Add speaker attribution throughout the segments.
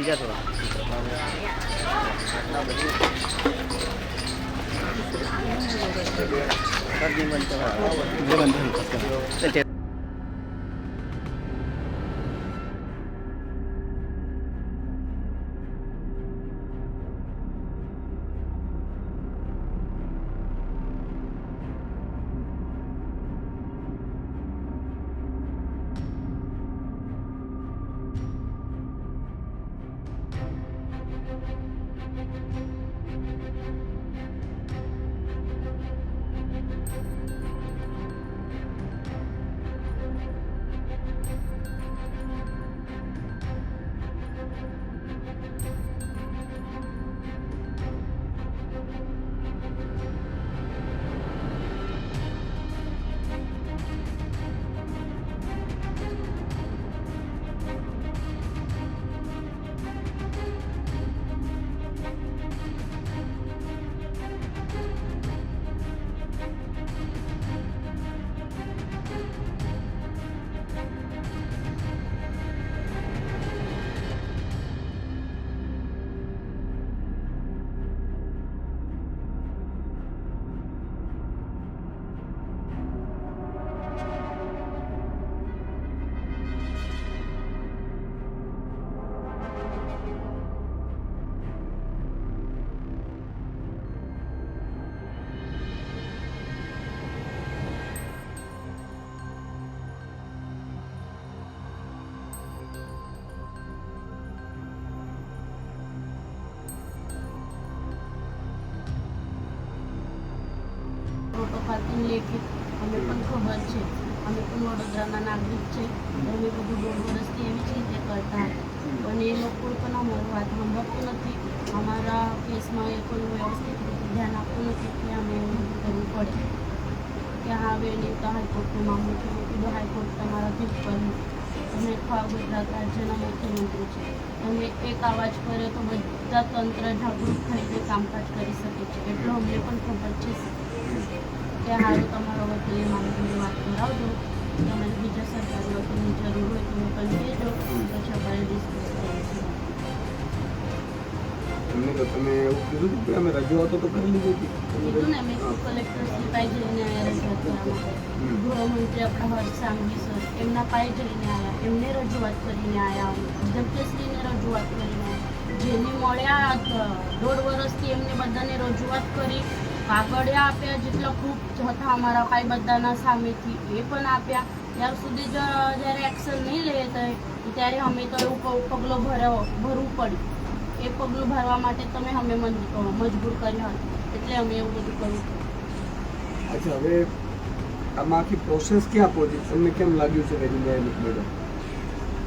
Speaker 1: થઈ ગયા
Speaker 2: પ્રોટોકોલથી લેખિત અમે પણ ખબર છે. અમે પણ વડોદરાના નાગરિક છે. અમે બધું દોઢ વર્ષથી એવી જ રીતે કરતા પણ એ લોકો પણ અમારું વાત સાંભળતું નથી. અમારા કેસમાં એ કોઈ વ્યવસ્થિત રીતે ધ્યાન આપતું નથી કે અમે એવું કરવું પડે. કે હા હવે નહીં તો હાઈકોર્ટનું મામલું છે કીધું હાઈકોર્ટ તમારાથી કર્યું અમે ખાવ ગુજરાત રાજ્યના મુખ્યમંત્રી છે. અમે એક અવાજ કર્યો તો બધા તંત્ર જાગૃત થઈને કામકાજ કરી શકે છે. એટલો અમને પણ ખબર છે. કે હારું તમારો વકીલે મારી જોડે વાત કરાવજો. તમારે બીજા સરકારી વકીલની જરૂર હોય તો પણ કહેજો પછી આપણે ડિસ્કસ કરીશું
Speaker 3: તો તમે એવું કીધું કે અમે રજૂઆતો તો કરી લીધી હતી.
Speaker 2: કીધું ને મેં કલેક્ટર શ્રી પાસે જઈને આવ્યા રજૂઆત કરવા માટે ગૃહમંત્રી આપણા હર્ષ સાંઘવી સર એમના પાસે જઈને આવ્યા એમને રજૂઆત કરીને આવ્યા અધ્યક્ષશ્રીને રજૂઆત કરીને જેને મળ્યા દોઢ વર્ષથી એમને બધાને રજૂઆત કરી. કાગળિયા આપ્યા જેટલા ખૂબ હતા અમારા પાસે બધાના સામેથી એ પણ આપ્યા. ત્યાર સુધી જ જ્યારે એક્શન નહીં લે તો ત્યારે અમે તો એવું પગલું ભરાવો ભરવું પડ્યું. એ પગલું ભરવા માટે તમે અમે મજબૂર કર્યા એટલે અમે એવું બધું કર્યું
Speaker 3: અચ્છા હવે આમાં આખી પ્રોસેસ ક્યાં પહોંચી? તમને કેમ લાગ્યું છે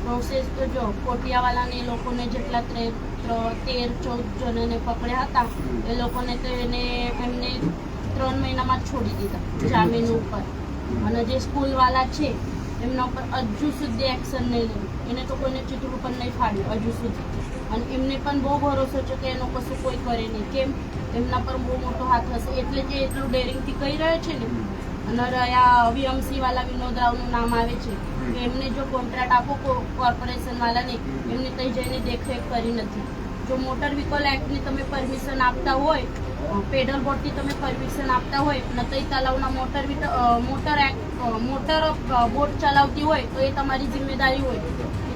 Speaker 2: પ્રોસેસ તો જો કોટિયાવાલાને એ લોકોને જેટલા ત્રે ત્ર- ચૌદ જણને પકડ્યા હતા. એ લોકોને તો એને એમને ત્રણ મહિનામાં છોડી દીધા, જામીન ઉપર. અને જે સ્કૂલવાલા છે, એમના ઉપર હજુ સુધી એક્શન નહીં લીધું. એને તો કોઈને ચિત્રું પણ નહીં ફાડ્યું, હજુ સુધી. અને એમને પણ બહુ ભરોસો છે કે એનો કશું કોઈ કરે નહીં. કેમ? એમના પર બહુ મોટો હાથ હશે. એટલે જે એટલું ડેરિંગથી કહી રહ્યો છે ને, અને રહ્યા વીએમસી વાળા વિનોદ રાવનું નામ આવે છે કે એમને જો કોન્ટ્રાક્ટ આપો કોર્પોરેશન વાળાને, એમને ત્યાં જઈને દેખરેખ કરી નથી. જો મોટર વ્હીકલ એક્ટની તમે પરમિશન આપતા હોય પેડલ બોટની તમે પરમિશન આપતા હોય નતઈ તલાવના motor motor act motor boat ચલાવતી હોય, તો એ તમારી જિમ્મેદારી હોય.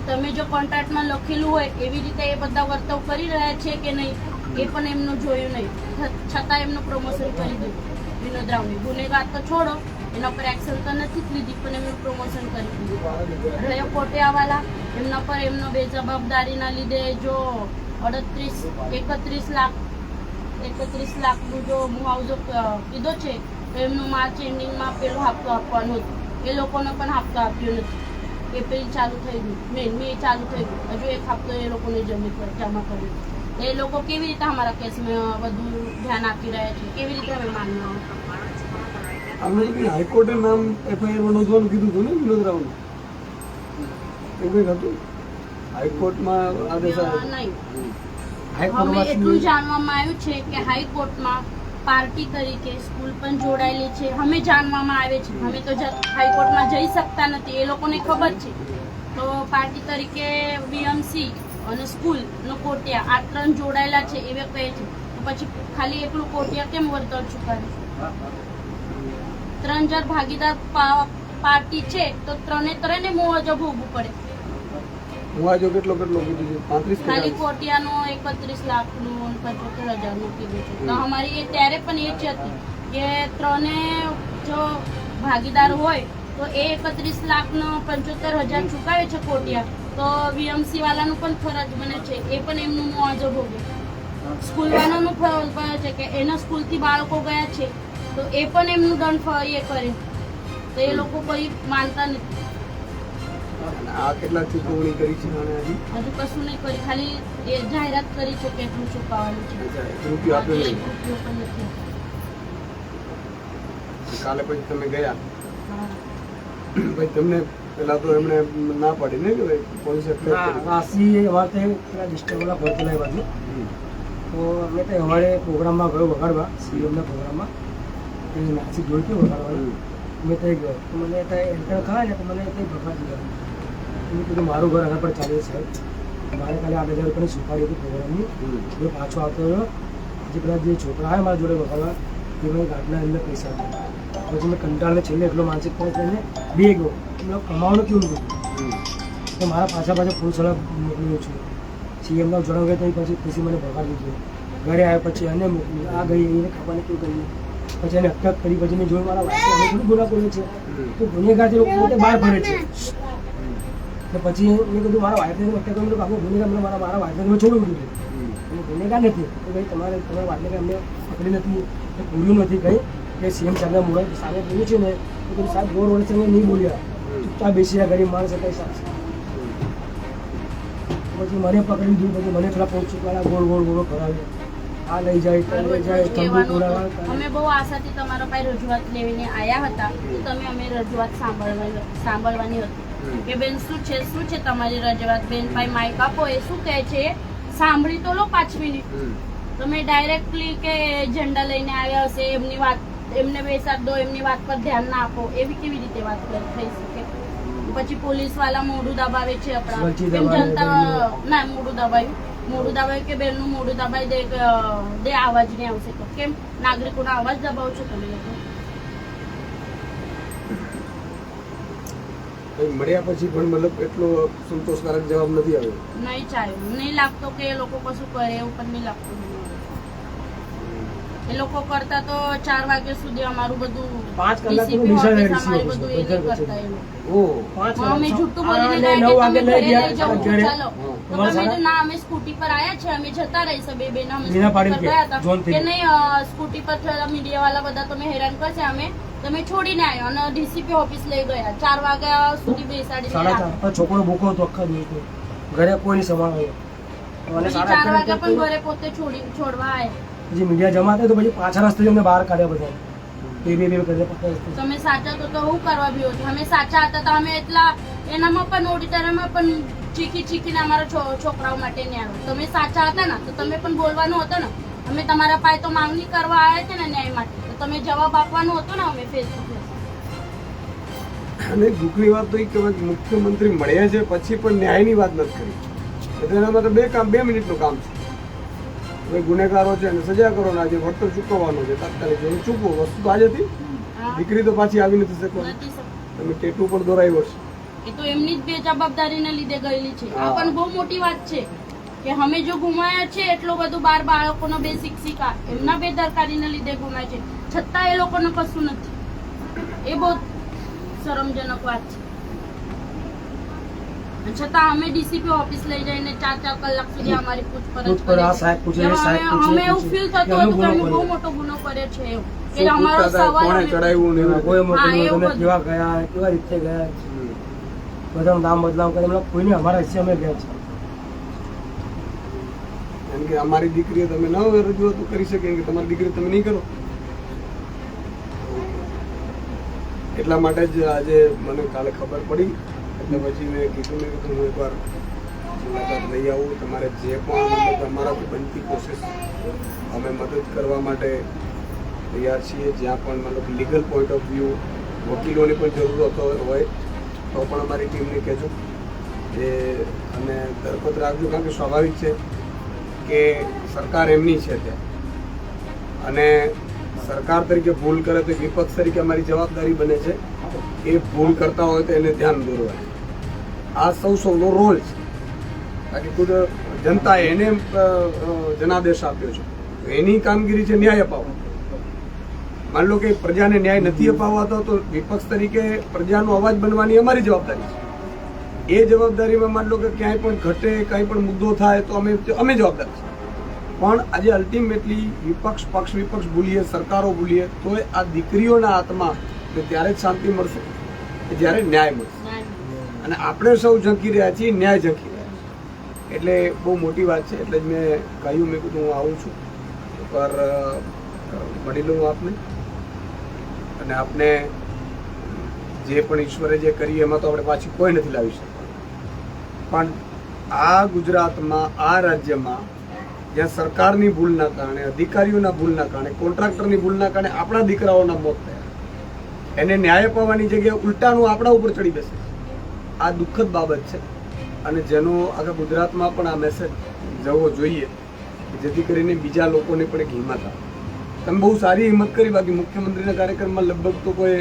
Speaker 2: તમે જો કોન્ટ્રાક્ટમાં લખેલું હોય, એવી રીતે એ બધા વર્તવ કરી રહ્યા છે કે નહીં, એ પણ એમનું જોયું નહીં. છતાં એમનું પ્રમોશન કરી દીધું. વિનોદ રાવને ગુનેગાર તો છોડો. એના પર એક્સેલ તો નથી લીધી પણ એમનું પ્રમોશન કરી દીધું. રહ્યો કોટિયાવાલા એમના પર એમનો બેજવાબદારીના લીધે જો અડત્રીસ, એકત્રીસ લાખ, એકત્રીસ લાખનું જો મુઆવજો કીધો છે, તો એમનું માર્ચ એન્ડિંગમાં પેલો હપ્તો આપવાનો હતો એ લોકોને પણ હપ્તો આપ્યો નથી. એપ્રિલ ચાલુ થઈ ગયું. મે મે ચાલુ થઈ ગયું. હજુ એક હપ્તો એ લોકોને જમી પર જમા કર્યો એ લોકો કેવી રીતે અમારા કેસમાં બધું ધ્યાન આપી રહ્યા છે? કેવી રીતે અમે
Speaker 3: અમને હાઈકોર્ટે નામ એફઆઈઆરમાં નોંધવાનું કીધું હતું ને વિનોદ રાવનું? એવું કંઈક હતું? હાઈકોર્ટમાં આદેશ આવ્યો
Speaker 2: એટલું જાણવામાં આવ્યું છે કે હાઈકોર્ટમાં પાર્ટી તરીકે સ્કૂલ પણ જોડાયેલી છે. અમે જાણવામાં આવે છે. અમે તો જ- હાઈકોર્ટમાં જઈ શકતા નથી. એ લોકોને ખબર છે. તો પાર્ટી તરીકે બીએમસી અને સ્કૂલ નો કોટિયા આ ત્રણ જોડાયેલા છે એવે કહે છે તો પછી ખાલી એકલું કોટિયા કેમ વળતર ચૂકવે ત્રણ હજાર ભાગીદાર પાર્ટી છે તો ત્રણે ત્રણે મુઆવજો ભોગવું પડે.
Speaker 3: હું કેટલો કેટલો કીધું છે પાંત્રીસ
Speaker 2: ખાલી કોટિયાનું એકત્રીસ લાખનું પંચોતેર હજારનું કીધું છે તો અમારી એ ત્યારે પણ એ જ હતી કે ત્રણે જો ભાગીદાર હોય તો એ એકત્રીસ લાખનો પંચોતેર હજાર ચૂકાવે છે કોટિયા. તો વીએમસી વાળાનું પણ ફરજ બને છે. એ પણ એમનું મોજો ભોગવે સ્કૂલ વાળાનું ફરજ બને છે કે એના સ્કૂલથી બાળકો ગયા છે તો એ પણ એમનું દંડ એ કરે. તો એ લોકો કોઈ માનતા નથી.
Speaker 3: આ કેટલા ચૂકવણી કરી છે હજુ?
Speaker 2: કશું નહીં કરી. ખાલી એ જાહેરાત કરી છે કે એટલું ચૂકવવાનું છે.
Speaker 3: રૂપિયો આપ્યો
Speaker 2: એક
Speaker 3: નહીં.
Speaker 2: રૂપિયો પણ નથી.
Speaker 3: કાલે પછી તમે ગયા?
Speaker 2: હા.
Speaker 3: તમને પેલા તો એમણે ના પાડી ને કે પોલીસે.
Speaker 4: વાસી ડિસ્ટ્રિક્ટવાળા ભરતેલા એ બાજુ તો અમે ત્યાં અમારે પ્રોગ્રામમાં ગયો વગાડવા સીએમના પ્રોગ્રામમાં. એ નાસી જોઈતી વગાડવાનું મેં ત્યાં ગયો. તો મને ત્યાં એન્ટર થાય ને તો મને ત્યાં ભગાડી ગયો. મેં કીધું મારું ઘર આના પર ચાલે છે. મારે ખાલી આઠ હજાર રૂપિયાની સુપારી હતી પ્રોગ્રામની. મેં પાછો આવતો રહ્યો. જે પેલા જે છોકરા આવે મારા જોડે વગાડવા એ મને ગાંઠના એમને પૈસા આપ્યા. પછી મેં કંટાળને છેલ્લે એટલો માનસિક ત્રાસ લઈને બે ગયો મેં કમાવાનું કેવું બધું તો મારા પાછા પાછા ફૂલ સલાહ મોકલ્યો છું. સીએમના જણાવ્યા ત્યાં પછી પછી મને ભગાડી દીધો ઘરે આવ્યા પછી એને મોકલ્યું આ ગઈ, એને ખબર કેવું કર્યું પછી એને અટક કરી, પછી મેં જોયું મારા વાંચે અમે થોડું ગુના કર્યો છે. તો ગુનેગાર જે લોકો બહાર ભરે છે. તો પછી મેં કીધું, મારા વાઈફને અટક કરી. બાપુ ગુનેગાર મને મારા મારા વાઈફને મેં છોડી દીધું. ગુનેગાર નથી. તો ભાઈ, તમારે, તમારા વાતને અમને પકડી નથી પૂર્યું નથી, કંઈ? કે સીએમ સાહેબના મોડા સામે બોલ્યું છે ને તો કીધું સાહેબ ગોળ વર્ષે મેં નહીં બોલ્યા. ચૂપચાપ બેસી રહ્યા ગરીબ માણસ હતા સાહેબ. પછી મને પકડી દીધું પછી મને થોડા પોચ વાળા ગોળ ગોળ ગોળ ફરાવ્યા આ લઈ જાય તે લઈ જાય.
Speaker 2: અમે બહુ આશાથી તમારા પાસે રજૂઆત લેવીને આવ્યા હતા તો તમે અમે રજૂઆત સાંભળવા સાંભળવાની હતી. કે બેન શું છે શું છે તમારી રજૂઆત? બેન ભાઈ માઇક આપો એ શું કહે છે? સાંભળી તો લો પાંચ મિનિટ તમે ડાયરેક્ટલી કે ઝંડા લઈને આવ્યા હશે એમની વાત એમને બેસાડ દો એમની વાત પર ધ્યાન ના આપો એવી કેવી રીતે વાત થઈ શકે? પછી પોલીસવાળા મોઢું દબાવે છે આપણા. જનતા. ના મોઢું દબાયું મોઢું દબાયું કે બેનનું મોઢું દબાઈ દે દે અવાજ નહીં આવશે. તો કેમ? નાગરિકોનો અવાજ દબાવો છો તમે લોકો?
Speaker 3: મળ્યા પછી પણ મતલબ એટલો સંતોષકારક જવાબ નથી આવ્યો.
Speaker 2: નહીં ચાલ્યો. નહીં લાગતો કે એ લોકો કશું કરે એવું પણ નહીં લાગતું. એ લોકો કરતા તો ચાર વાગ્યા સુધી અમારું બધું
Speaker 4: પાંચ કલાક
Speaker 2: બધું એ કરતા અમે જૂઠું બોલીને. ચાલો. ના અમે સ્કૂટી પર આયા છે અમે જતા રહીશું બે બેન અમે ગયા હતા. કે નહીં સ્કૂટી પર થયેલા મીડિયા વાળા બધા તમે હેરાન કરશે અમે તમે છોડીને આવ્યો અને ડીસીપી ઓફિસ લઈ ગયા. ચાર વાગ્યા સુધી બેસાડીને
Speaker 4: સાડા ચાર.
Speaker 2: આવ્યા.
Speaker 4: પણ છોકરો ભૂખો હતો આખા ઘરે કોઈ સંભાળ્યો અને
Speaker 2: ચાર વાગ્યા પણ ઘરે પોતે છોડી છોડવા આવ્યા
Speaker 4: પછી મીડિયા જમા થાય તો પછી પાછા રસ્તે અમને બહાર કાઢ્યા બધા. બે બે બે કરીને પકડ્યા રસ્તે.
Speaker 2: તમે સાચા તો તો હું કરવા બી હતો અમે સાચા હતા તો અમે એટલા એનામાં પણ ઓડિટરમાં પણ ચીખી ચીખીને અમારા છોકરાઓ માટે ન્યાય તમે સાચા હતા ને તો તમે પણ બોલવાનું હતો ને. અમે તમારા પાસે તો માંગણી કરવા આવ્યા છે ને ન્યાય માટે. તો તમે જવાબ આપવાનો હતો ને અમે ફેસ ટુ ફેસ
Speaker 3: અને દુઃખની વાત તો એ કે મુખ્યમંત્રી મળ્યા છે પછી પણ ન્યાયની વાત નથી કરી. એટલે એના માટે બે કામ બે મિનિટનું કામ છે. ભાઈ ગુનેગારો છે અને સજા કરો ને આજે વળતર ચૂકવવાનો છે તાત્કાલિક એને ચૂકવો. વસ્તુ તો આજે હતી દીકરી તો પાછી આવી નથી શકવાની. તમે ટેટુ પણ દોરાવ્યો છે.
Speaker 2: એ તો એમની જ બેજવાબદારીને લીધે ગયેલી છે. આ પણ બહુ મોટી વાત છે કે અમે જો ગુમાયા છે એટલું બધું બાર બાળકોનો બે શિક્ષિકા એમના બેદરકારીને લીધે ગુમાય છે. છતાં એ લોકોને કશું નથી. એ બહુ શરમજનક વાત છે. છતાં અમે ડીસીપી ઓફિસ લઈ જઈને ચાર ચાર કલાક સુધી અમારી પૂછપરછ કરી
Speaker 4: પૂછે,
Speaker 2: અમે- એવું ફીલ થતું હતું કે અમે બહુ મોટો ગુનો કર્યો છે એવું. કે અમારો સવાલ
Speaker 3: ચડાવ્યું એવું?
Speaker 4: કોઈ
Speaker 2: હા,
Speaker 4: મોકલ્યું
Speaker 2: એવું
Speaker 4: તમે
Speaker 2: બધું.
Speaker 4: કેવા ગયા કેવા રીતે ગયા?
Speaker 3: હમ.
Speaker 4: નામ બદલાવ કરી મતલબ કોઈને અમારા હિસ્સે અમે ગયા છે
Speaker 3: એમ કે અમારી દીકરીએ તમે ન રજૂઆત કરી શકે કે તમારી દીકરી તમે નહીં કરો. એટલા માટે જ આજે મને કાલે ખબર પડી એટલે પછી મેં કીધું મેં કીધું હું એકવાર મુલાકાત લઈ આવું. તમારે જે પણ મતલબ અમારાથી બનતી કોશિશ અમે મદદ કરવા માટે તૈયાર છીએ. જ્યાં પણ મતલબ લીગલ પોઈન્ટ ઓફ વ્યૂ વકીલોની પણ જરૂરત હોય, તો પણ અમારી ટીમને કહેજો. એ અને દરપત રાખજો, કારણ કે સ્વાભાવિક છે કે સરકાર એમની છે ત્યાં. અને સરકાર તરીકે ભૂલ કરે તો વિપક્ષ તરીકે અમારી જવાબદારી બને છે. એ ભૂલ કરતા હોય તો એને ધ્યાન દોરવા આ સૌ સૌનો રોલ છે. કારણ કે ખુદ જનતાએ એને જનાદેશ આપ્યો છે. એની કામગીરી છે ન્યાય અપાવવા માની લો કે પ્રજાને ન્યાય નથી અપાવાતો તો વિપક્ષ તરીકે પ્રજાનો અવાજ બનવાની અમારી જવાબદારી છે. એ જવાબદારીમાં માન લો કે ક્યાંય પણ ઘટે, કંઈ પણ મુદ્દો થાય, તો અમે અમે જવાબદાર છીએ. પણ આજે અલ્ટિમેટલી વિપક્ષ પક્ષ વિપક્ષ ભૂલીએ સરકારો ભૂલીએ તો આ દીકરીઓના હાથમાં ત્યારે જ શાંતિ મળશે. જ્યારે ન્યાય મળશે. અને આપણે સૌ ઝંકી રહ્યા છીએ, ન્યાય ઝંકી રહ્યા છીએ. એટલે બહુ મોટી વાત છે. એટલે જ મેં કહ્યું, મેં કીધું, હું આવું છું. પર મળી લઉં આપને. અને આપને જે પણ ઈશ્વરે જે કરી, એમાં તો આપણે પાછી કોઈ નથી લાવી શકતા પણ આ ગુજરાતમાં, આ રાજ્યમાં, જ્યાં સરકારની ભૂલના કારણે, અધિકારીઓના ભૂલના કારણે, કોન્ટ્રાક્ટરની ભૂલના કારણે આપણા દીકરાઓના મોત થયા. એને ન્યાય અપાવવાની જગ્યાએ ઉલટાનું આપણા ઉપર ચડી બેસે. આ દુઃખદ બાબત છે. અને જેનો આખા ગુજરાતમાં પણ આ મેસેજ જવો જોઈએ જેથી કરીને બીજા લોકોને પણ એક હિંમત આવે. તમે બહુ સારી હિંમત કરી બાકી મુખ્યમંત્રીના કાર્યક્રમમાં લગભગ તો કોઈ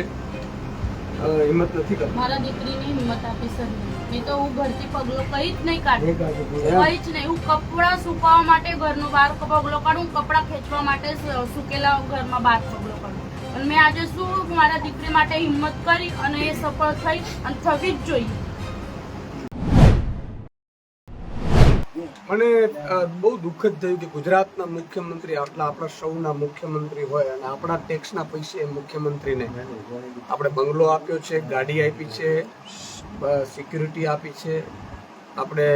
Speaker 3: હિંમત નથી કરતી.
Speaker 2: મારા દીકરીની હિંમત આપી સર. મેં તો હું ઘરથી પગલો કઈ જ નહીં કાઢું. કઈ જ નહીં. હું કપડાં સુકાવવા માટે ઘરનો બહાર પગલો કાઢું કપડાં ખેંચવા માટે સુકેલા ઘરમાં બહાર પગલો કાઢું. અને મેં આજે શું મારા દીકરી માટે હિંમત કરી અને એ સફળ થઈ અને થવી જ જોઈએ.
Speaker 3: મને બહુ દુઃખદ થયું કે ગુજરાતના મુખ્યમંત્રી આટલા આપણા સૌના મુખ્યમંત્રી હોય અને આપણા ટેક્સના પૈસે મુખ્યમંત્રીને આપણે બંગલો આપ્યો છે, ગાડી આપી છે સિક્યુરિટી આપી છે, આપણે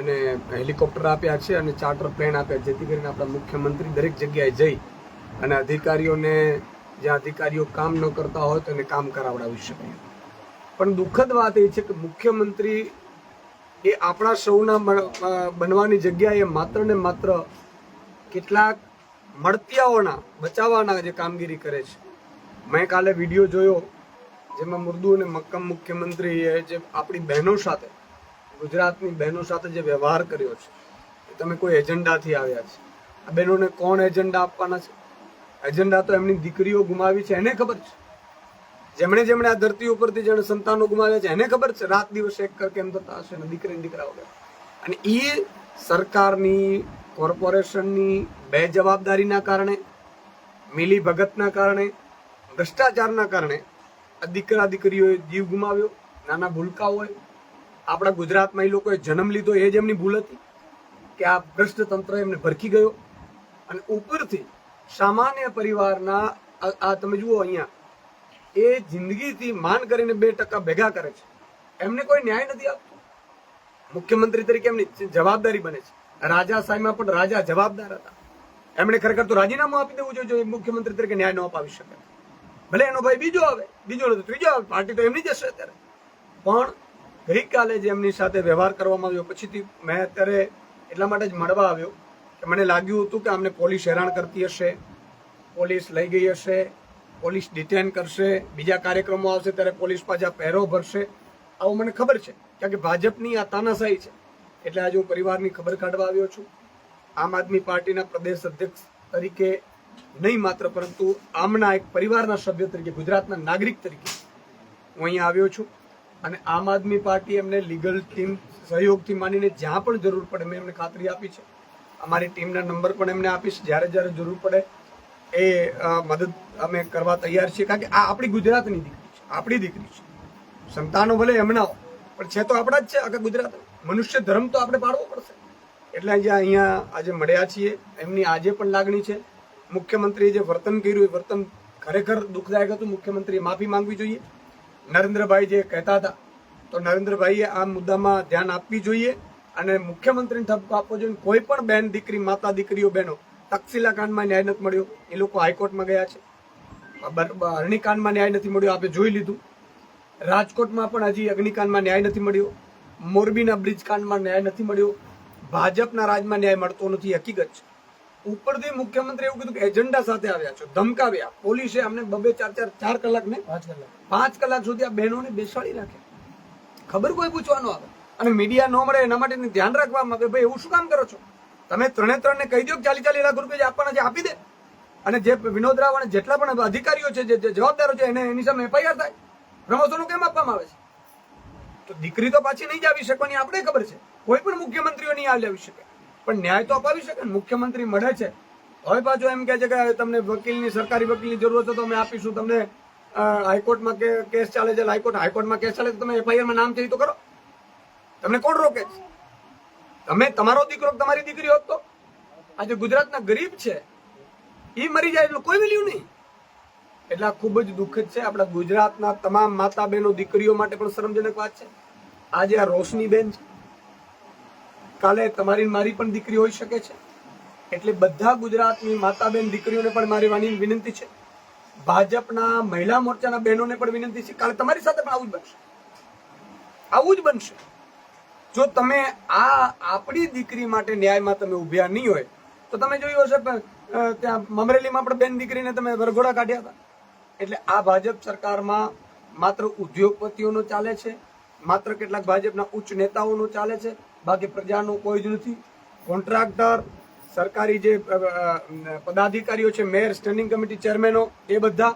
Speaker 3: એને હેલિકોપ્ટર આપ્યા છે અને ચાર્ટર પ્લેન આપ્યા જેથી કરીને આપણા મુખ્યમંત્રી દરેક જગ્યાએ જઈ અને અધિકારીઓને જ્યાં અધિકારીઓ કામ ન કરતા હોય તો એને કામ કરાવડાવી શકે. પણ દુઃખદ વાત એ છે કે મુખ્યમંત્રી એ આપણા સૌના બનવાની જગ્યાએ માત્ર ને માત્ર કેટલાક મળતિયાઓના, બચાવવાના જે કામગીરી કરે છે. મેં કાલે વીડિયો જોયો, જેમાં મુર્દુ અને મક્કમ મુખ્યમંત્રીએ જે આપણી બહેનો સાથે, ગુજરાતની બહેનો સાથે જે વ્યવહાર કર્યો છે, એ તમે કોઈ એજન્ડાથી આવ્યા છે. આ બહેનોને કોણ એજન્ડા આપવાના છે? એજન્ડા તો એમની દીકરીઓ ગુમાવી છે, એને ખબર છે? જેમણે જેમણે આ ધરતી ઉપરથી જેણે સંતાનો ગુમાવ્યા છે, એને ખબર છે? રાત દિવસ એક કર કેમ થતા હશે ને દીકરી દીકરા વગર અને એ સરકારની, કોર્પોરેશનની બે જવાબદારીના કારણે, મિલી ભગતના કારણે, ભ્રષ્ટાચારના કારણે આ દીકરા દીકરીઓએ જીવ ગુમાવ્યો. નાના ભૂલકાઓએ આપણા ગુજરાતમાં એ લોકોએ જન્મ લીધો એ જ એમની ભૂલ હતી કે આ ભ્રષ્ટ તંત્ર એમને ભરખી ગયો. અને ઉપરથી સામાન્ય પરિવારના આ તમે જુઓ અહીંયા એ જિંદગીથી માન કરીને બે ટકા ભેગા કરે છે. એમને કોઈ ન્યાય નથી આપતો. મુખ્યમંત્રી તરીકે એમની જવાબદારી બને છે. રાજા સાહેબમાં પણ રાજા જવાબદાર હતા. એમણે ખરેખર તો રાજીનામું આપી દેવું જોઈએ મુખ્યમંત્રી તરીકે ન્યાય ન અપાવી શકે. ભલે એનો ભાઈ બીજો આવે, બીજો નથી ત્રીજો આવે, પાર્ટી તો એમની જ હશે અત્યારે. પણ ગઈકાલે જે એમની સાથે વ્યવહાર કરવામાં આવ્યો, પછીથી મેં અત્યારે એટલા માટે જ મળવા આવ્યો કે મને લાગ્યું હતું કે અમને પોલીસ હેરાન કરતી હશે, પોલીસ લઈ ગઈ હશે પોલીસ ડિટેન કરશે, બીજા કાર્યક્રમો આવશે ત્યારે પોલીસ પાછા પહેરો ભરશે. આવું મને ખબર છે, કારણ કે ભાજપની આ તાનાશાહી છે. એટલે આજે હું પરિવારની ખબર કાઢવા આવ્યો છું. આમ આદમી પાર્ટીના પ્રદેશ અધ્યક્ષ તરીકે નહીં માત્ર, પરંતુ આમના એક પરિવારના સભ્ય તરીકે, ગુજરાતના નાગરિક તરીકે હું અહીંયા આવ્યો છું. અને આમ આદમી પાર્ટી એમને લીગલ ટીમ, સહયોગથી માનીને જ્યાં પણ જરૂર પડે, મેં એમને ખાતરી આપી છે. અમારી ટીમના નંબર પણ એમને આપીશ, જ્યારે જ્યારે જરૂર પડે. એ મદદ અમે કરવા તૈયાર છીએ. કારણ કે આ આપણી ગુજરાતની દીકરી છે, આપણી દીકરી છે. સંતાનો ભલે એમના પણ છે તો આપણા જ છે. આખા ગુજરાત, મનુષ્ય ધર્મ તો આપણે પાડવો પડશે. એટલે આજે અહીંયા આજે મળ્યા છીએ. એમની આજે પણ લાગણી છે. મુખ્યમંત્રીએ જે વર્તન કર્યું, એ વર્તન ખરેખર દુઃખદાયક હતું. મુખ્યમંત્રીએ માફી માંગવી જોઈએ. નરેન્દ્રભાઈ જે કહેતા હતા, તો નરેન્દ્રભાઈએ આ મુદ્દામાં ધ્યાન આપવી જોઈએ અને મુખ્યમંત્રીને ઠપકો આપવો જોઈએ. કોઈ પણ બેન દીકરી, માતા દીકરીઓ, બહેનો તક્ષશિલા કાંડમાં ન્યાય નથી મળ્યો. એ લોકો હાઈકોર્ટમાં ગયા છે. અગ્નિકાંડમાં ન્યાય નથી મળ્યો આપણે જોઈ લીધું. રાજકોટમાં પણ હજી અગ્નિકાંડમાં ન્યાય નથી મળ્યો. મોરબીના બ્રિજ કાંડમાં ન્યાય નથી મળ્યો. ભાજપના રાજમાં ન્યાય મળતો નથી હકીકત છે. ઉપરથી મુખ્યમંત્રી એવું કીધું કે એજન્ડા સાથે આવ્યા છો ધમકાવ્યા. પોલીસે અમને બબે ચાર ચાર ચાર કલાક ને
Speaker 4: પાંચ કલાક.
Speaker 3: પાંચ કલાક સુધી આ બહેનોને બેસાડી રાખે ખબર કોઈ પૂછવાનું આવે? અને મીડિયા ન મળે એના માટે ધ્યાન રાખવામાં આવે. ભાઈ એવું શું કામ કરો છો? તમે ત્રણે ત્રણ ને કહી દો ચાલી ચાલી લાખ રૂપિયા આપવાના છે, આપી દે. અને જે વિનોદ રાવ અને જેટલા પણ અધિકારીઓ છે, જે જવાબદારો છે, એને એની સામે એફઆઈઆર થાય. પ્રમોશનો કેમ આપવામાં આવે છે? તો દીકરી તો પાછી નહીં જ આવી શકવાની આપણે ખબર છે. કોઈ પણ મુખ્યમંત્રીઓ નહીં આવી શકે. પણ ન્યાય તો અપાવી શકે મુખ્યમંત્રી મળે છે. હવે પાછું એમ કહે છે કે તમને વકીલની, સરકારી વકીલની જરૂર છે તો અમે આપીશું. તમને હાઈકોર્ટમાં કેસ ચાલે છે, હાઈકોર્ટ હાઈકોર્ટમાં કેસ ચાલે તો તમે એફઆઈઆરમાં નામ છે તો કરો. તમને કોણ રોકે છે? તમે તમારો દીકરો તમારી દીકરી હોત તો? આજે ગુજરાતના ગરીબ છે. એ મરી જાય એટલે કોઈ વેલ્યુ નહીં. એટલે ખૂબ જ દુઃખદ છે. આપણા ગુજરાતના તમામ માતા બહેનો દીકરીઓ માટે પણ શરમજનક વાત છે. આજે આ રોશની બેન છે. કાલે તમારી મારી પણ દીકરી હોઈ શકે છે. એટલે બધા ગુજરાતની માતા બહેન દીકરીઓને પણ મારી વાની વિનંતી છે. ભાજપના મહિલા મોરચાના બહેનોને પણ વિનંતી છે. કાલે તમારી સાથે પણ આવું જ બનશે. આવું જ બનશે. જો તમે આ આપણી દીકરી માટે ન્યાયમાં તમે ઉભ્યા નહીં હોય, તો તમે જોયું હશે ત્યાં મમરેલીમાં પણ બેન દીકરીને તમે વરઘોડા કાઢ્યા હતા. એટલે આ ભાજપ સરકારમાં માત્ર ઉદ્યોગપતિઓનો ચાલે છે, માત્ર કેટલાક ભાજપના ઉચ્ચ નેતાઓનો ચાલે છે, બાકી પ્રજાનું કોઈ જ નથી. કોન્ટ્રાક્ટર, સરકારી જે પદાધિકારીઓ છે, મેયર, સ્ટેન્ડિંગ કમિટી ચેરમેનો, એ બધા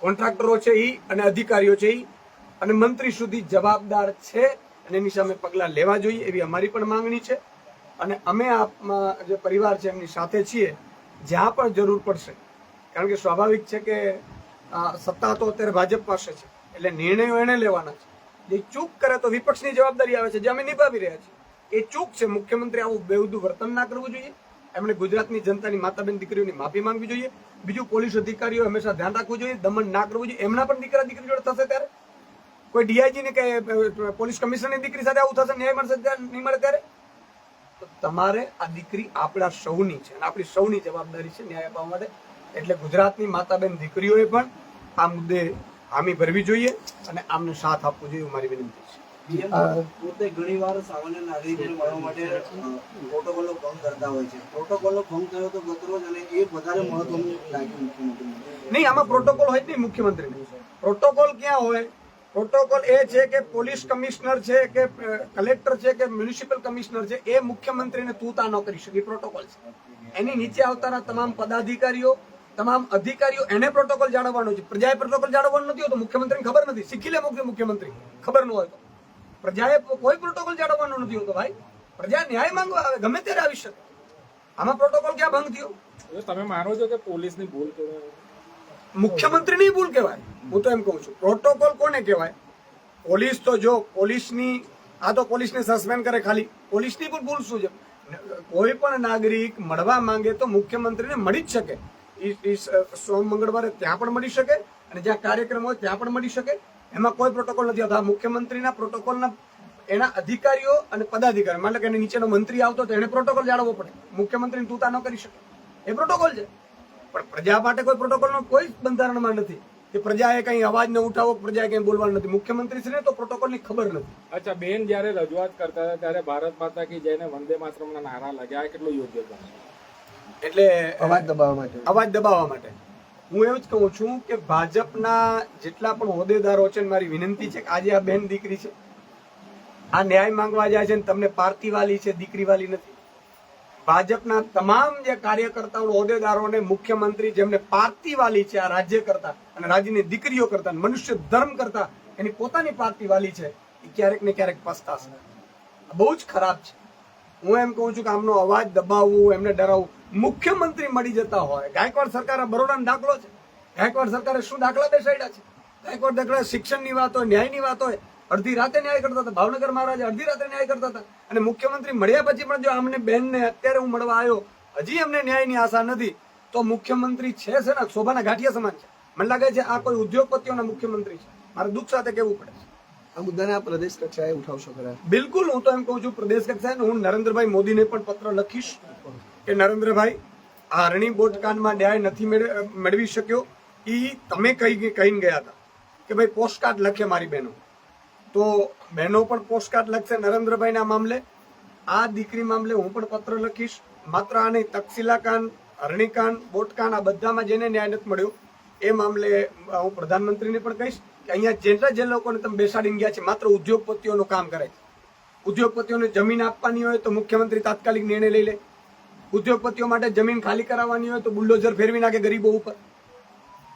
Speaker 3: કોન્ટ્રાક્ટરો છે એ અને અધિકારીઓ છે એ અને મંત્રી સુધી જવાબદાર છે અને એની સામે પગલાં લેવા જોઈએ એવી અમારી પણ માંગણી છે. અને અમે આપમાં જે પરિવાર છે એમની સાથે છીએ, જ્યાં પણ જરૂર પડશે, કારણ કે સ્વાભાવિક છે કે સત્તા તો અત્યારે ભાજપ પાસે છે, એટલે નિર્ણયો એને લેવાના છે. જે ચૂક કરે તો વિપક્ષની જવાબદારી આવે છે, જે અમે નિભાવી રહ્યા છીએ. એ ચૂક છે, મુખ્યમંત્રી આવું બેહુદું વર્તન ના કરવું જોઈએ. એમણે ગુજરાતની જનતાની માતાબેન દીકરીઓની માફી માંગવી જોઈએ. બીજું પોલીસ અધિકારીઓ હંમેશા ધ્યાન રાખવું જોઈએ, દમન ના કરવું જોઈએ. એમના પણ દીકરા દીકરી જોડે થશે ત્યારે. કોઈ ડીઆઈજી ને કે પોલીસ કમિશનરની દીકરી સાથે આવું થશે ન્યાય મળશે નહીં મળે ત્યારે? તો તમારે આ દીકરી આપણા સૌની છે અને આપણી સૌની જવાબદારી છે ન્યાય અપાવવા માટે. એટલે ગુજરાતની માતાબેન દીકરીઓએ પણ આ મુદ્દે હામી ભરવી જોઈએ અને આમને સાથ આપવો જોઈએ મારી વિનંતી છે.
Speaker 1: પોતે ઘણી વાર સામાન્ય નાગરિકોને મળવા માટે પ્રોટોકોલો ભંગ કરતા હોય છે. પ્રોટોકોલો ભંગ થયો તો ગતરોજ અને એ વધારે મહત્વનું લાગ્યું મુખ્યમંત્રી
Speaker 3: નહીં આમાં પ્રોટોકોલ હોય જ નહીં મુખ્યમંત્રી પ્રોટોકોલ ક્યાં હોય? પ્રોટોકોલ એ છે કે પોલીસ કમિશનર છે કે કલેક્ટર છે કે મ્યુનિસિપલ કમિશનર છે, એ મુખ્યમંત્રીને તૂતા ન કરી શકે. પ્રોટોકોલ છે. એની નીચે આવતાના તમામ પદાધિકારીઓ, તમામ અધિકારીઓ, એને પ્રોટોકોલ જાળવવાનો છે. પ્રજાએ પ્રોટોકોલ જાળવવાનો નથી હોતો, મુખ્યમંત્રીને ખબર નથી. શીખી લે મુખ્ય, મુખ્યમંત્રી. ખબર ન હોય તો. પ્રજાએ કોઈ પ્રોટોકોલ જાળવવાનો નથી હોતો, ભાઈ. પ્રજા ન્યાય માંગવા આવે, ગમે ત્યારે આવી શકે. આમાં પ્રોટોકોલ ક્યાં ભંગ થયો?
Speaker 5: તમે માનો છો કે પોલીસની ભૂલ
Speaker 3: મુખ્યમંત્રીની ભૂલ કહેવાય. હું તો એમ કહું છું. પ્રોટોકોલ કોને કહેવાય? પોલીસ તો જો પોલીસની, આ તો પોલીસને સસ્પેન્ડ કરે ખાલી. પોલીસની પણ ભૂલ શું છે? કોઈ પણ નાગરિક મળવા માંગે તો મુખ્યમંત્રીને મળી જ શકે. એ સોમ મંગળવારે ત્યાં પણ મળી શકે અને જ્યાં કાર્યક્રમ હોય ત્યાં પણ મળી શકે. એમાં કોઈ પ્રોટોકોલ નથી આવતો. મુખ્યમંત્રીના પ્રોટોકોલના એના અધિકારીઓ અને પદાધિકારી મતલબ કે એની નીચેનો મંત્રી આવતો તો એને પ્રોટોકોલ જાળવવો પડે. મુખ્યમંત્રી તૂતા ન કરી શકે. એ પ્રોટોકોલ છે. પણ પ્રજા માટે કોઈ પ્રોટોકોલનો કોઈ બંધારણમાં નથી. કે પ્રજાએ કઈ અવાજ ન ઉઠાવો કે પ્રજાએ કઈ બોલવાનું નથી. મુખ્યમંત્રી શ્રીને તો પ્રોટોકોલની ખબર નથી.
Speaker 5: અચ્છા બેન જ્યારે રજૂઆત કરતા હતા ત્યારે ભારત માતા કી જઈને વંદે માતરમના નારા લાગ્યા. કેટલો યોગ્ય ગણાય
Speaker 3: એટલે
Speaker 1: અવાજ દબાવવા માટે.
Speaker 3: અવાજ દબાવવા માટે. હું એવું જ કહું છું કે ભાજપના જેટલા પણ હોદ્દેદારો છે ને મારી વિનંતી છે કે આજે આ બેન દીકરી છે. આ ન્યાય માંગવા જાય છે ને તમને પાર્ટીવાલી છે દીકરીવાલી નથી. ભાજપના તમામ જે કાર્યકર્તાઓ, હોદ્દેદારોને મુખ્યમંત્રી જેમને પાર્ટીવાલી છે, આ રાજ્ય કરતા અને રાજ્યની દીકરીઓ કરતા મનુષ્ય ધર્મ કરતા, એની પોતાની પાર્ટીવાલી છે, એ ક્યારેક ને ક્યારેક પસ્તાશે. બહુ જ ખરાબ છે. હું એમ કહું છું કે આમનો અવાજ દબાવવું, એમને ડરાવવું, મુખ્યમંત્રી મળી જતા હોય. ગાયકવાડ સરકાર બરોડાનો દાખલો છે. ગાયકવાડ સરકારે શું દાખલા બેસાડ્યા છે? ગાયકવાડ દાખલા શિક્ષણની વાત હોય, ન્યાયની વાત હોય અડધી રાતે ન્યાય કરતા હતા. ભાવનગર મહારાજ અડધી રાતે ન્યાય કરતા હતા. અને મુખ્યમંત્રી મળ્યા પછી પણ જો અમને બેનને અત્યારે હું મળવા આવ્યો હજી અમને ન્યાયની આશા નથી. તો મુખ્યમંત્રી છે છે ને? શોભાના ગાંઠિયા સમાન છે. મને લાગે છે આ કોઈ ઉદ્યોગપતિઓના મુખ્યમંત્રી છે. મારે દુઃખ સાથે કહેવું પડે છે?
Speaker 1: આ મુદ્દાને આ પ્રદેશ કક્ષાએ ઉઠાવશો ખરા.
Speaker 3: બિલકુલ હું તો એમ કહું છું પ્રદેશ કક્ષાએ ને હું નરેન્દ્રભાઈ મોદીને પણ પત્ર લખીશ કે નરેન્દ્રભાઈ આ અરણી બોટકાંડમાં ન્યાય નથી મેળ- મેળવી શક્યો. એ તમે કહી કહીને ગયા હતા કે ભાઈ પોસ્ટકાર્ડ લખે મારી બહેનો. તો બહેનો પણ પોસ્ટકાર્ડ લખશે નરેન્દ્રભાઈના મામલે. આ દીકરી મામલે હું પણ પત્ર લખીશ. માત્ર આ નહીં તક્ષશિલા હરણીકાન બોટકાન આ બધામાં જેને ન્યાય નથી મળ્યો, એ મામલે હું પ્રધાનમંત્રીને પણ કહીશ કે અહીંયા જેટલા જે લોકોને તમે બેસાડીને ગયા છે, માત્ર ઉદ્યોગપતિઓનું કામ કરે ઉદ્યોગપતિઓને જમીન આપવાની હોય તો મુખ્યમંત્રી તાત્કાલિક નિર્ણય લઈ લે. ઉદ્યોગપતિઓ માટે જમીન ખાલી કરાવવાની હોય તો બુલડોઝર ફેરવી નાખે ગરીબો ઉપર.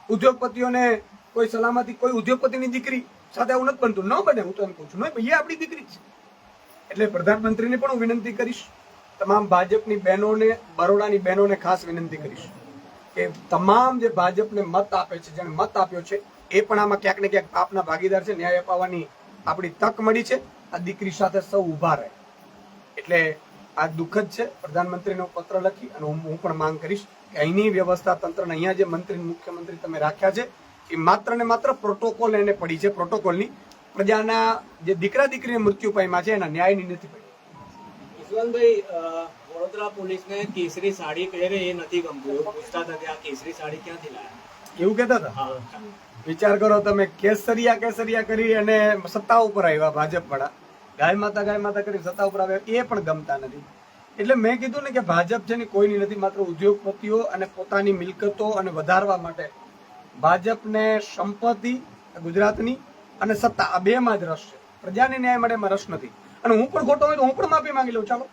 Speaker 3: ઉદ્યોગપતિઓને કોઈ સલામતી, કોઈ ઉદ્યોગપતિની દીકરી સાથે આવું નથી બનતું. ન બને, હું તો એમ કહું છું. નહીં ભાઈ આપણી દીકરી છે. એટલે પ્રધાનમંત્રીને પણ હું વિનંતી કરીશ. તમામ ભાજપની બહેનોને, બરોડાની બહેનોને ખાસ વિનંતી કરીશ કે તમામ જે ભાજપને મત આપે છે, જેને મત આપ્યો છે, એ પણ આમાં ક્યાંક ને ક્યાંક પાપના ભાગીદાર છે, ન્યાય અપાવવાની આપણી તક મળી છે. આ દીકરી સાથે સૌ ઊભા રહે. એટલે આ દુઃખદ છે. પ્રધાનમંત્રીનો પત્ર લખી અને હું પણ માંગ કરીશ કે અહીંની વ્યવસ્થા તંત્રને, અહીંયા જે મંત્રી, મુખ્યમંત્રી તમે રાખ્યા છે એ માત્ર ને માત્ર પ્રોટોકોલ એને પડી છે પ્રોટોકોલની પ્રજાના જે દીકરા દીકરીને મૃત્યુ પામ્યા છે એના ન્યાયની નથી પડી
Speaker 6: યશવંતભાઈ અ, વડોદરા પોલીસને કેસરી સાડી પહેરે એ નથી ગમતું. પૂછતા હતા કે આ કેસરી સાડી ક્યાંથી લાવ્યા
Speaker 3: એવું કહેતા હતા? વિચાર કરો તમે કેસરિયા કેસરિયા કરી અને સત્તા ઉપર આવ્યા ભાજપ વાળા ગાય માતા ગાય માતા કરી સત્તા ઉપર આવ્યા એ પણ ગમતા નથી. એટલે મેં કીધું ને કે ભાજપ છે ને કોઈની નથી માત્ર ઉદ્યોગપતિઓ અને પોતાની મિલકતો અને વધારવા માટે ભાજપને સંપત્તિ ગુજરાતની અને સત્તા આ બેમાં જ રસ છે. પ્રજાને ન્યાય માટે એમાં રસ નથી. અને હું પણ ખોટો હોય તો હું પણ માફી માંગી લઉં. ચાલો.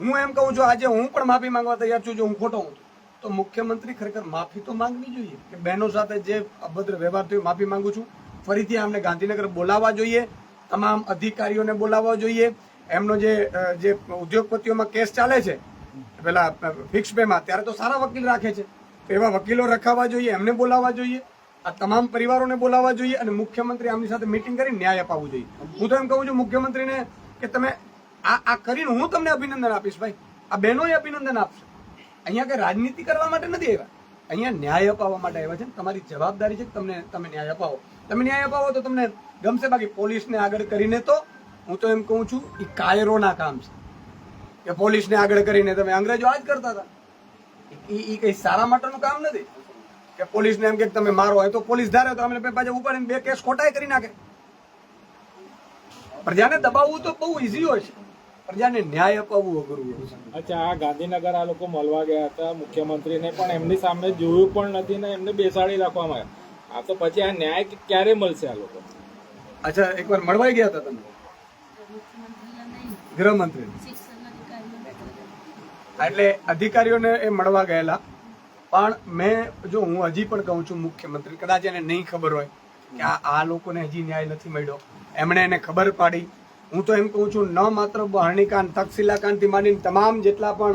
Speaker 3: હું એમ કહું છું, આજે હું પણ માફી માંગવા તૈયાર છું જો હું ખોટો હું તો. મુખ્યમંત્રી ખરેખર માફી તો માંગવી જોઈએ. કે બહેનો સાથે જે અભદ્ર વ્યવહાર થયો માફી માંગુ છું. ફરીથી આમને ગાંધીનગર બોલાવવા જોઈએ. તમામ અધિકારીઓને બોલાવવા જોઈએ. એમનો જે જે ઉદ્યોગપતિઓમાં કેસ ચાલે છે, પેલા ફિક્સ પેમાં ત્યારે તો સારા વકીલ રાખે છે. એવા વકીલો રખાવા જોઈએ, એમને બોલાવવા જોઈએ, આ તમામ પરિવારોને બોલાવવા જોઈએ અને મુખ્યમંત્રી આમની સાથે મિટિંગ કરી ન્યાય અપાવવું જોઈએ. હું તો એમ કહું છું, મુખ્યમંત્રીને કે તમે આ આ કરીને હું તમને અભિનંદન આપીશ ભાઈ. આ બહેનોએ અભિનંદન આપશે. અહીંયા કે રાજનીતિ કરવા માટે નથી આવ્યા. અહીંયા ન્યાય અપાવવા માટે આવ્યા છે તમારી જવાબદારી છે તમને તમે ન્યાય અપાવો. તમે ન્યાય અપાવો તો તમને ગમશે. બાકી પોલીસને આગળ કરીને તો હું તો એમ કહું છું એ કાયરોના કામ છે. કે પોલીસને આગળ કરીને તમે અંગ્રેજો આ જ કરતા હતા. એ એ કઈ સારા માટેનું કામ નથી? કે પોલીસને એમ કે તમે મારો હોય તો પોલીસ ધારે તો અમને પાછા ઉપર બે કેસ ખોટાય કરી નાખે. પ્રજાને દબાવવું તો બહુ ઈઝી હોય છે. પ્રજાને ન્યાય અપાવવું અઘરું હોય છે.
Speaker 5: અચ્છા આ ગાંધીનગર આ લોકો મળવા ગયા હતા મુખ્યમંત્રીને પણ એમની સામે જોયું પણ નથી ને એમને બેસાડી રાખવામાં આવ્યા. આ તો પછી આ ન્યાય ક્યારે મળશે આ લોકો?
Speaker 3: અચ્છા એકવાર મળવાઈ ગયા હતા તમે ગૃહમંત્રી એટલે અધિકારીઓને એ મળવા ગયેલા. પણ મેં, જો હું હજી પણ કહું છું મુખ્યમંત્રી, કદાચ એને નહીં ખબર હોય કે આ આ લોકોને હજી ન્યાય નથી મળ્યો. એમણે એને ખબર પાડી. હું તો એમ કહું છું, ન માત્ર બહારણીકાંડ તક્ષશિલા કાંડથી માંડીને તમામ જેટલા પણ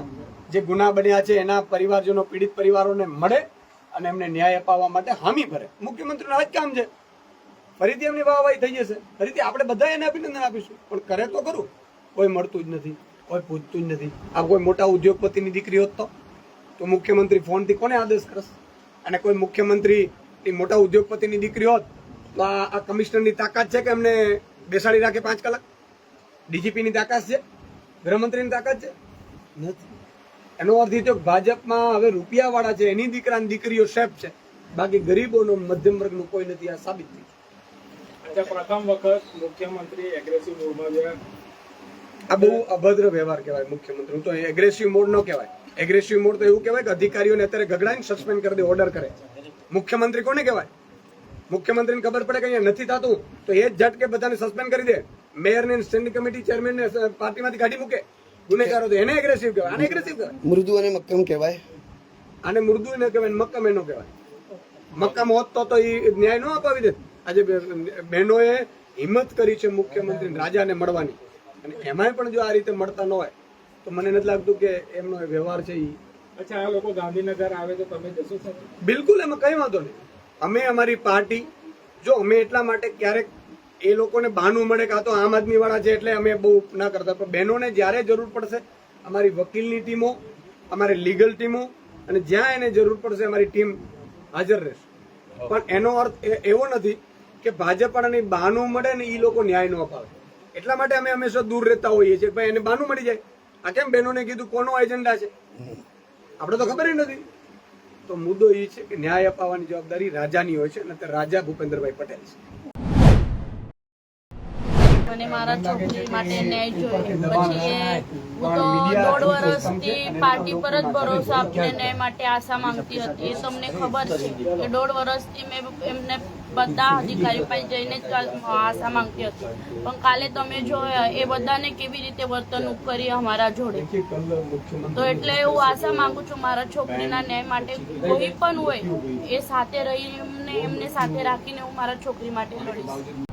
Speaker 3: જે ગુના બન્યા છે, એના પરિવારજનો, પીડિત પરિવારોને મળે અને એમને ન્યાય અપાવવા માટે હામી ભરે. મુખ્યમંત્રીનું આ જ કામ છે. ફરીથી એમની વાહવાહી થઈ જશે. ફરીથી આપણે બધા એને અભિનંદન આપીશું. પણ કરે તો ખરું. કોઈ મળતું જ નથી. કોઈ પૂછતું જ નથી. આ કોઈ મોટા ઉદ્યોગપતિની દીકરી હોત તો? તો મુખ્યમંત્રી ફોનથી કોને આદેશ કરશે? અને કોઈ મુખ્યમંત્રી મોટા ઉદ્યોગપતિની દીકરી હોત તો આ કમિશનરની તાકાત છે કે એમને બેસાડી રાખે પાંચ કલાક? ડીજીપીની તાકાત છે? ગૃહમંત્રીની તાકાત છે? નથી. એનો અર્થ એ કે ભાજપમાં હવે રૂપિયાવાળા છે, એની દીકરાની દીકરીઓ શેફ છે. બાકી ગરીબોનો મધ્યમ વર્ગનું કોઈ નથી, આ સાબિત
Speaker 5: થયું. પ્રથમ વખત મુખ્યમંત્રી એગ્રેસિવ મોડમાં ગયા
Speaker 3: આ બહુ અભદ્ર વ્યવહાર કહેવાય મુખ્યમંત્રી. હું તો એગ્રેસિવ મોડ નો કહેવાય. એગ્રેસિવ મોડ તો એવું કહેવાય કે અધિકારીઓને અત્યારે ગગડાઈને સસ્પેન્ડ કરી દે ઓર્ડર કરે. મુખ્યમંત્રી કોને કહેવાય? મુખ્યમંત્રીને ખબર પડે કે અહીંયા નથી થતું તો એ જ ઝટકે બધાને સસ્પેન્ડ કરી દે. મેયરને સ્ટેન્ડિંગ કમિટી ચેરમેનને પાર્ટીમાંથી કાઢી મૂકે. ગુનેગારો તો એને એગ્રેસિવ કહેવાય. આને એગ્રેસિવ કહેવાય.
Speaker 1: મૃદુ અને મક્કમ કહેવાય.
Speaker 3: આને મૃદુ ન કહેવાય મક્કમ એનો કહેવાય. મક્કમ હોત તો તો એ ન્યાય ન અપાવી દે આજે બહેનોએ હિંમત કરી છે મુખ્યમંત્રી રાજાને મળવાની. અને એમાંય પણ જો આ રીતે મળતા ન હોય તો મને નથી લાગતું કે એમનો એ વ્યવહાર છે એ
Speaker 5: અચ્છા આ લોકો ગાંધીનગર આવે તો તમે જશો
Speaker 3: બિલકુલ એમાં કઈ વાંધો નહીં. અમે અમારી પાર્ટી જો અમે એટલા માટે ક્યારેક એ લોકોને બહાનું મળે કે આ તો આમ આદમી વાળા છે એટલે અમે બહુ ના કરતા. પણ બહેનોને જ્યારે જરૂર પડશે અમારી વકીલની ટીમો અમારી લીગલ ટીમો અને જ્યાં એને જરૂર પડશે અમારી ટીમ હાજર રહેશે. પણ એનો અર્થ એ- એવો નથી કે ભાજપ અને બહાનું મળે ને એ લોકો ન્યાય ન અપાવે. એટલા માટે અમે હંમેશા દૂર રહેતા હોઈએ છીએ. ભાઈ, એને બાનું મળી જાય. આ કેમ બહેનોને કીધું? કોનો એજન્ડા છે? આપણે તો ખબર નથી. તો મુદ્દો એ છે કે ન્યાય અપાવવાની જવાબદારી રાજાની હોય છે અને રાજા ભૂપેન્દ્રભાઈ પટેલ છે.
Speaker 2: મને મારા છોકરી માટે ન્યાય જોઈએ. પછી એ હું તો દોઢ વર્ષથી પાર્ટી પર જ ભરોસો આપીને ન્યાય માટે આશા માંગતી હતી. એ તમને ખબર છે કે દોઢ વર્ષથી મેં એમને બધા અધિકારીઓ પાસે જઈને જ આશા માંગતી હતી. પણ કાલે તમે જોયા એ બધાને કેવી રીતે વર્તણૂક કરી અમારા જોડે? તો એટલે હું આશા માંગુ છું મારા છોકરીના ન્યાય માટે કોઈ પણ હોય એ સાથે રહી એમને એમને સાથે રાખીને હું મારા છોકરી માટે લડીશ.